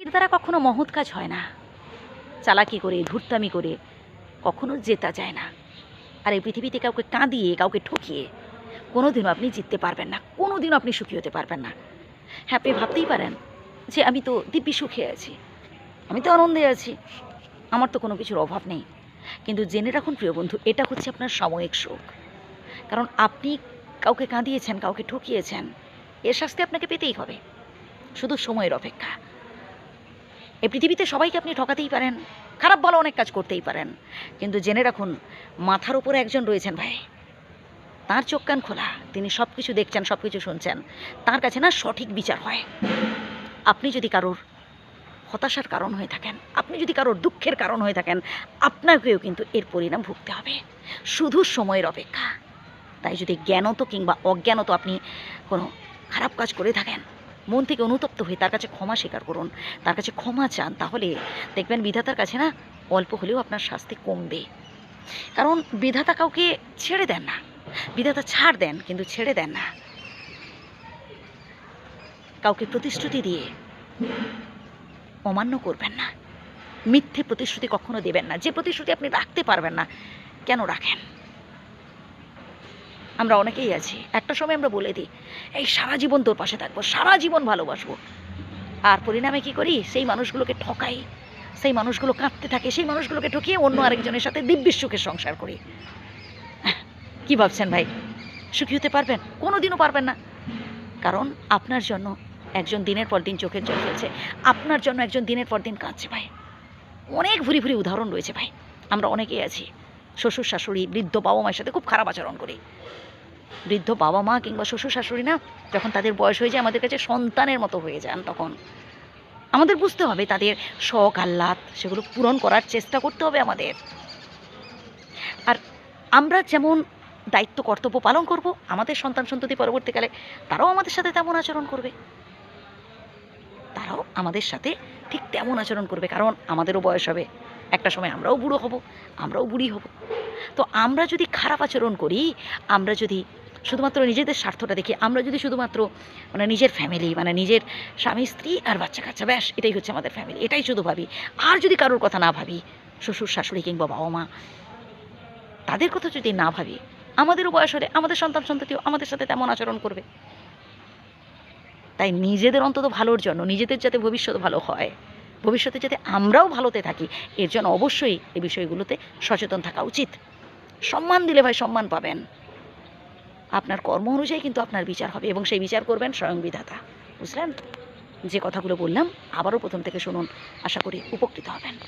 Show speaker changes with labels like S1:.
S1: চালাকির দ্বারা কখনো মহৎ কাজ হয় না। চালাকি করে, ধূর্তামি করে কখনো জেতা যায় না। আর এই পৃথিবীতে কাউকে কাঁদিয়ে, কাউকে ঠকিয়ে কোনোদিনও আপনি জিততে পারবেন না, কোনোদিনও আপনি সুখী হতে পারবেন না। হ্যাঁ আপনি ভাবতেই পারেন যে আমি তো দিব্যি সুখে আছি, আমি তো আনন্দে আছি, আমার তো কোনো কিছুর অভাব নেই। কিন্তু জেনে রাখুন, প্রিয় বন্ধু, এটা হচ্ছে আপনার সাময়িক সুখ। কারণ আপনি কাউকে কাঁদিয়েছেন, কাউকে ঠকিয়েছেন, এর শাস্তি আপনাকে পেতেই হবে। শুধু সময়ের অপেক্ষা। এই পৃথিবীতে সবাইকে আপনি ঠকাতেই পারেন, খারাপ ভালো অনেক কাজ করতেই পারেন। কিন্তু জেনে রাখুন, মাথার উপরে একজন রয়েছেন ভাই। তার চোখ কান খোলা, তিনি সব কিছু দেখছেন সব কিছু শুনছেন। তার কাছে না সঠিক বিচার হয়। আপনি যদি কারোর হতাশার কারণ হয়ে থাকেন, আপনি যদি কারোর দুঃখের কারণ হয়ে থাকেন, আপনাকেও কিন্তু এর পরিণাম ভুগতে হবে। শুধু সময়ের অপেক্ষা। তাই যদি জ্ঞানত কিংবা অজ্ঞানত আপনি কোনো খারাপ কাজ করে থাকেন মন থেকে অনুতপ্ত হয়ে তার কাছে ক্ষমা স্বীকার করুন। তার কাছে ক্ষমা চান, তাহলে দেখবেন বিধাতার কাছে না অল্প হলেও আপনার শাস্তি কমবে। কারণ বিধাতা কাউকে ছেড়ে দেন না। বিধাতা ছাড় দেন, কিন্তু ছেড়ে দেন না। কাউকে প্রতিশ্রুতি দিয়ে অমান্য করবেন না। মিথ্যে প্রতিশ্রুতি কখনো দেবেন না। যে প্রতিশ্রুতি আপনি রাখতে পারবেন না, কেন রাখেন? আমরা অনেকেই আছি। একটা সময় আমরা বলে দিই, এই সারা জীবন তোর পাশে থাকব, সারা জীবন ভালোবাসবো। আর পরিণামে কি করি? সেই মানুষগুলোকে ঠকাই, সেই মানুষগুলো কাঁদতে থাকে, সেই মানুষগুলোকে ঠকিয়ে অন্য আরেকজনের সাথে দিব্যি সুখে সংসার করি। কি ভাবছেন ভাই? সুখী হতে পারবেন? কোনো দিনও পারবেন না। কারণ আপনার জন্য একজন দিনের পর দিন চোখের জল ফেলছে। আপনার জন্য একজন দিনের পর দিন কাঁদছে ভাই। অনেক ভুরি ভুরি উদাহরণ রয়েছে ভাই। আমরা অনেকেই আছি। শ্বশুর শাশুড়ি, বৃদ্ধ বাবা মায়ের সাথে খুব খারাপ আচরণ করি। বৃদ্ধ বাবা মা কিংবা শ্বশুর শাশুড়ি না, যখন তাদের বয়স হয়ে যায়, আমাদের কাছে সন্তানের মতো হয়ে যান তখন। আমাদের বুঝতে হবে তাদের শখ, আহ্লাদ, সেগুলো পূরণ করার চেষ্টা করতে হবে আমাদের। আর আমরা যেমন দায়িত্ব, কর্তব্য পালন করব, আমাদের সন্তান সন্ততি পরবর্তীকালে তারাও আমাদের সাথে তেমন আচরণ করবে। তারাও আমাদের সাথে ঠিক তেমন আচরণ করবে, কারণ আমাদেরও বয়স হবে। একটা সময় আমরাও বুড়ো হব, আমরাও বুড়ি হব। তো আমরা যদি খারাপ আচরণ করি, আমরা যদি শুধুমাত্র নিজেদের স্বার্থটা দেখি, আমরা যদি শুধুমাত্র মানে নিজের ফ্যামিলি মানে নিজের স্বামী, স্ত্রী আর বাচ্চা কাচ্চা ব্যাস, এটাই হচ্ছে আমাদের ফ্যামিলি এটাই শুধু ভাবি। আর যদি কারোর কথা না ভাবি, শ্বশুর, শাশুড়ি কিংবা বাবা মা, তাদের কথা যদি না ভাবি, আমাদেরও বয়স হলে আমাদের সন্তান সন্ততিও আমাদের সাথে তেমন আচরণ করবে। তাই নিজেদের অন্তত ভালোর জন্য, নিজেদের যাতে ভবিষ্যৎ ভালো হয় ভবিষ্যতে যাতে আমরাও ভালোতে থাকি, এর জন্য অবশ্যই এই বিষয়গুলোতে সচেতন থাকা উচিত। সম্মান দিলে ভাই সম্মান পাবেন। আপনার কর্ম অনুযায়ী কিন্তু আপনার বিচার হবে এবং সেই বিচার করবেন স্বয়ং বিধাতা। বুঝলেন? যে কথাগুলো বললাম, আবারও প্রথম থেকে শুনুন। আশা করি উপকৃত হবেন।